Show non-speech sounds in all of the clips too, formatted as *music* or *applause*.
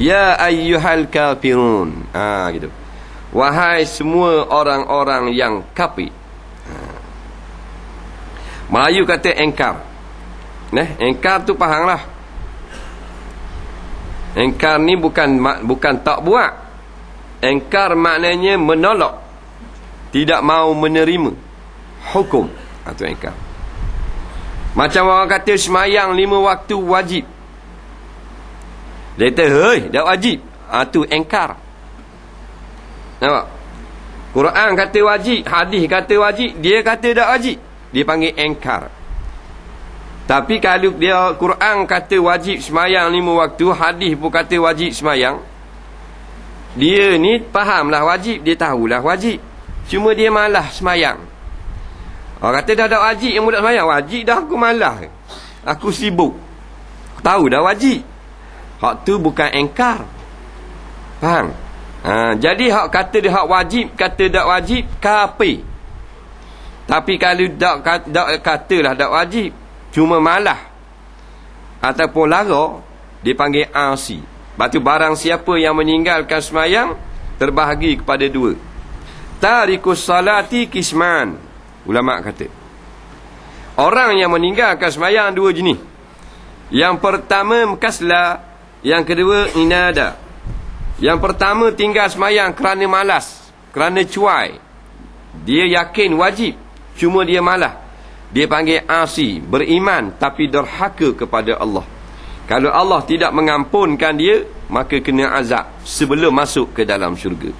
Ya ayyuhal kafirun. Ha gitu. Wahai semua orang-orang yang kafir. Ha. Melayu kata engkar. Nah, engkar tu fahanglah. Engkar ni bukan bukan tak buat. Engkar maknanya menolak. Tidak mau menerima hukum. Itu ha, engkar. Macam orang kata semayang lima waktu wajib. Dia kata, hei, dah wajib. Ha, engkar. Nampak? Quran kata wajib, hadis kata wajib, dia kata tak wajib. Dia panggil engkar. Tapi kalau dia Quran kata wajib semayang lima waktu, hadis pun kata wajib semayang. Dia ni fahamlah wajib, dia tahulah wajib. Cuma dia malah semayang. Orang kata dah tak wajib yang budak semayang. Wajib dah aku malah. Aku sibuk. Aku tahu dah wajib. Hak tu bukan engkar. Faham? Ha, jadi hak kata dia hak wajib, kata tak wajib, kapi. Tapi kalau tak, tak katalah tak wajib, cuma malah. Ataupun lara, dipanggil ansi. Lepas tu barang siapa yang meninggalkan semayang, terbahagi kepada dua. Tarikus salati kisman. Ulama kata. Orang yang meninggalkan semayang dua jenis. Yang pertama mekaslah, yang kedua inada. Yang pertama tinggal semayang kerana malas, kerana cuai. Dia yakin wajib, cuma dia malas. Dia panggil asi, beriman tapi derhaka kepada Allah. Kalau Allah tidak mengampunkan dia, maka kena azab sebelum masuk ke dalam syurga.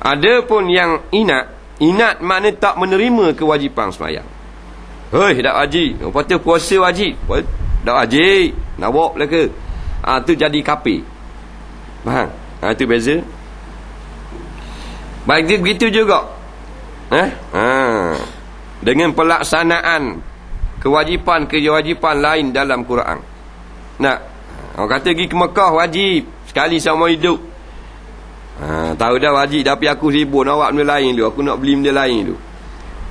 Ada pun yang inat, Inat makna tak menerima kewajipan semayang. Hei, tak wajib. Lepas tu puasa wajib. Tak wajib. Nak bawa lah ke? Ha, tu jadi kapi. Faham? Ha, tu beza. Baik dia begitu juga. Eh? Ha. Dengan pelaksanaan kewajipan-kewajipan lain dalam Quran. Nak? Orang kata pergi ke Mekah wajib. Sekali sama hidup. Ha, tahu dah wajib tapi aku sibuk nak buat benda lain dulu. Aku nak beli benda lain dulu.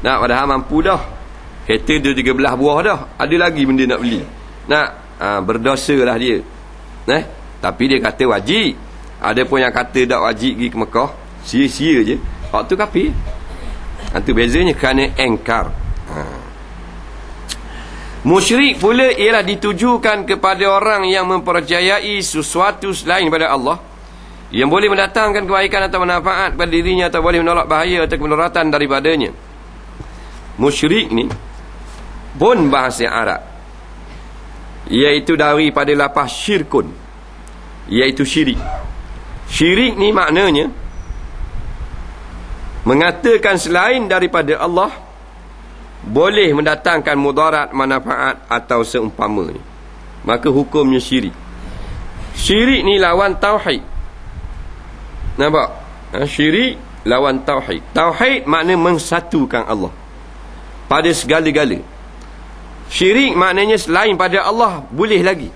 Nak padahal mampu dah. Kereta dia tiga belah buah dah. Ada lagi benda nak beli. Nak ha, berdosa lah dia. Eh? Tapi dia kata wajib. Ada pun yang kata tak wajib pergi ke Mekah. Sia-sia je. Hak tu kapi. Itu bezanya kerana engkar. Ha. Musyrik pula ialah ditujukan kepada orang yang mempercayai sesuatu selain daripada Allah yang boleh mendatangkan kebaikan atau manfaat pada dirinya atau boleh menolak bahaya atau kemudaratan daripadanya musyrik ni pun bahasa Arab iaitu daripada lapas syirkun iaitu syirik syirik ni maknanya mengatakan selain daripada Allah boleh mendatangkan mudarat manfaat atau seumpamanya maka hukumnya syirik syirik ni lawan tauhid Nampak? Ha, syirik lawan tauhid. Tauhid makna mensatukan Allah. Pada segala-gala. Syirik maknanya selain pada Allah boleh lagi.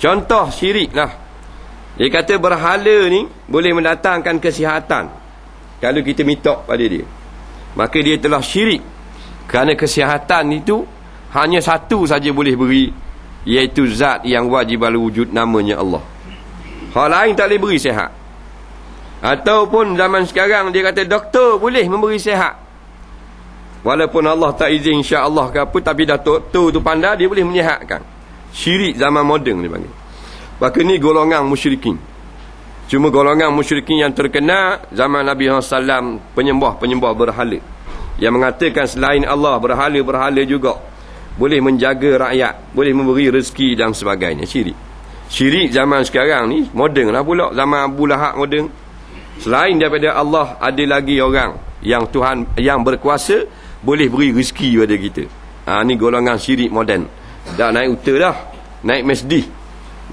Contoh syirik lah. Dia kata berhala ni boleh mendatangkan kesihatan. Kalau kita minta pada dia. Maka dia telah syirik. Kerana kesihatan itu hanya satu saja boleh beri. Iaitu zat yang wajib wujud namanya Allah. Hal lain tak boleh beri sihat. Ataupun zaman sekarang dia kata doktor boleh memberi sihat. Walaupun Allah tak izin insya-Allah ke apa tapi dah doktor tu pandai dia boleh menyihatkan. Syirik zaman moden dia panggil. Maka ni golongan musyrikin. Cuma golongan musyrikin yang terkena zaman Nabi SAW penyembah-penyembah berhala. Yang mengatakan selain Allah berhala-berhala juga. Boleh menjaga rakyat. Boleh memberi rezeki dan sebagainya. Syirik. Syirik zaman sekarang ni moden lah pula. Zaman Abu Lahab moden. Selain daripada Allah ada lagi orang yang Tuhan yang berkuasa boleh beri rezeki pada kita. Ha ni golongan syirik moden. Dah naik uta dah. Naik mesdi.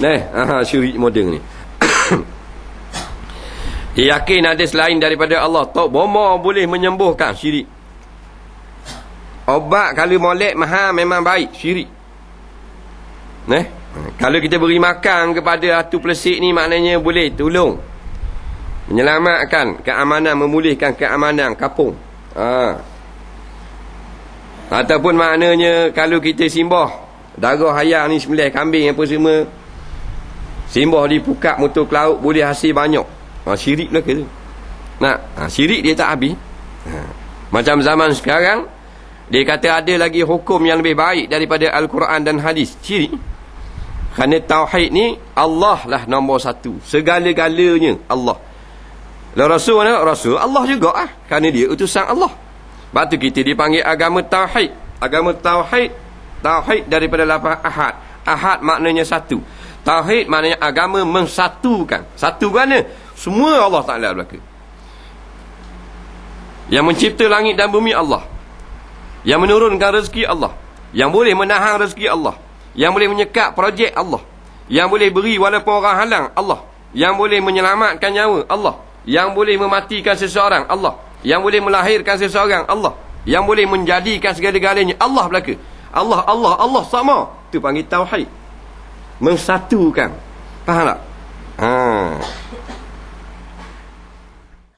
Nah, ha syirik moden ni. *coughs* Yakin ada selain daripada Allah. Tok bomo boleh menyembuhkan syirik. Obat kalau molek mahal memang baik syirik. Nah, kalau kita beri makan kepada atu pelesik ni maknanya boleh tolong menyelamatkan keamanan memulihkan keamanan kapung ha. Ataupun maknanya kalau kita simbah darah hayang ni sembelih kambing apa semua Simbah di pukat motor ke laut boleh hasil banyak. Ha, syirik belaka tu. Nak, ha, syirik dia tak habis. Ha. Macam zaman sekarang, dia kata ada lagi hukum yang lebih baik daripada Al-Quran dan hadis. Syirik. Kerana tauhid ni, Allah lah nombor satu. Segala-galanya Allah. Lalu Rasul mana? Rasul Allah juga ah. Kerana dia utusan Allah. Sebab tu kita dipanggil agama tauhid. Agama tauhid, tauhid daripada lapar ahad. Ahad maknanya satu. Tauhid maknanya agama mensatukan. Satu mana? Semua Allah Ta'ala belaka. Yang mencipta langit dan bumi Allah. Yang menurunkan rezeki Allah. Yang boleh menahan rezeki Allah. Yang boleh menyekat projek Allah. Yang boleh beri walaupun orang halang Allah. Yang boleh menyelamatkan nyawa Allah. Yang boleh mematikan seseorang Allah. Yang boleh melahirkan seseorang Allah. Yang boleh menjadikan segala-galanya Allah belaka. Allah, Allah, Allah sama. Itu panggil tauhid. Mensatukan. Faham tak? Haa.